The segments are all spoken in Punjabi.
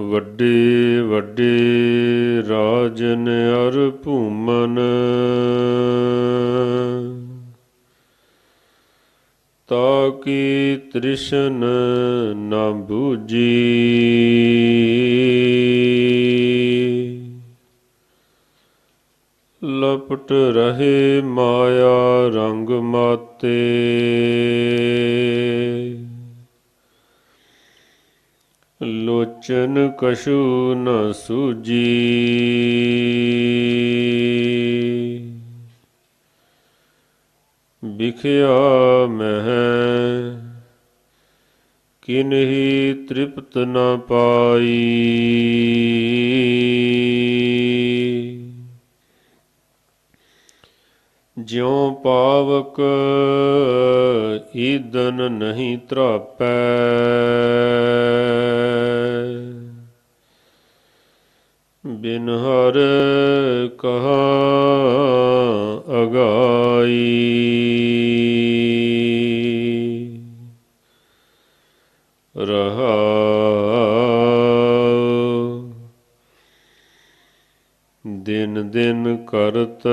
ਵੱਡੇ ਵੱਡੇ ਰਾਜਨ ਅਰ ਭੂਮਨ। ਤਾਕੀ ਤ੍ਰਿਸ਼ਨ ਨ ਬੂਜੀ। ਲਪਟ ਰਹੇ ਮਾਇਆ ਰੰਗ ਮਾਤੇ। ਲੋਚਨ ਕਸ਼ੂ ਨ ਸੂਜੀ। ਵਿਖਿਆ ਮਹਿ, ਕਿਨਹੀ ਤ੍ਰਿਪਤ ਨ ਪਾਈ। ਜਿਉ ਪਾਵਕ ਈਦਨ ਨਹੀਂ ਤਰਾਪੈ ਬਿਨ ਹਰ ਕਹਾ ਅਗਾਈ। ਰਹਾ ਦਿਨ ਦਿਨ ਕਰਤ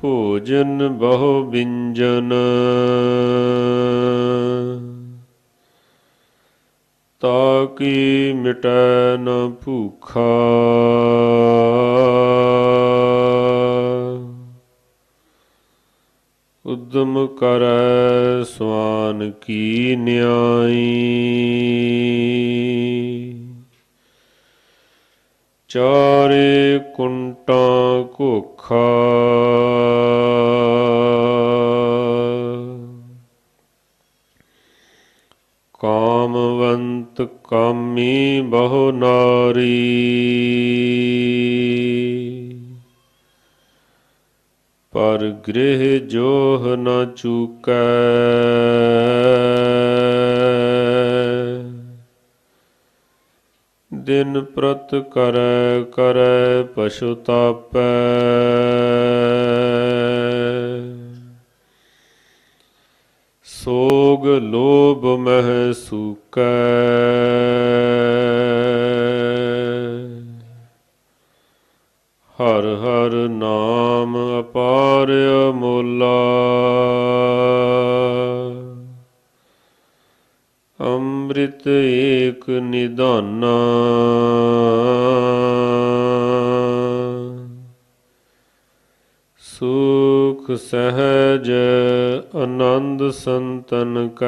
ਭੋਜਨ ਬਹੁ ਬਿੰਜਨ। ਕੀ ਮਿਟੈ ਨ ਭੂਖਾ। ਉਦਮ ਕਰੈ ਸਵਾਨ ਕੀ ਨਿਆਈ। ਚਾਰੇ ਕੁੰਟਾਂ ਕਾਮਵੰਤ ਕਾਮੀ ਬਹੁ ਨਾਰੀ। ਪਰ ਗ੍ਰਹਿ ਜੋਹ ਨ ਚੁਕੈ। ਦਿਨ ਪ੍ਰਤ ਕਰੈ ਕਰੈ ਪਸ਼ੁਤਾਪੈ ਸੋਗ ਲੋ ਮਹਿ ਸੂਕੈ। ਹਰ ਹਰ ਨਾਮ ਅਪਾਰ ਅਮੋਲਾ। ਅੰਮ੍ਰਿਤ ਏਕ ਨਿਦਾਨਾ ਸੁਖ ਸਹਜ ਆਨੰਦ ਸੰਤਨ ਕੈ।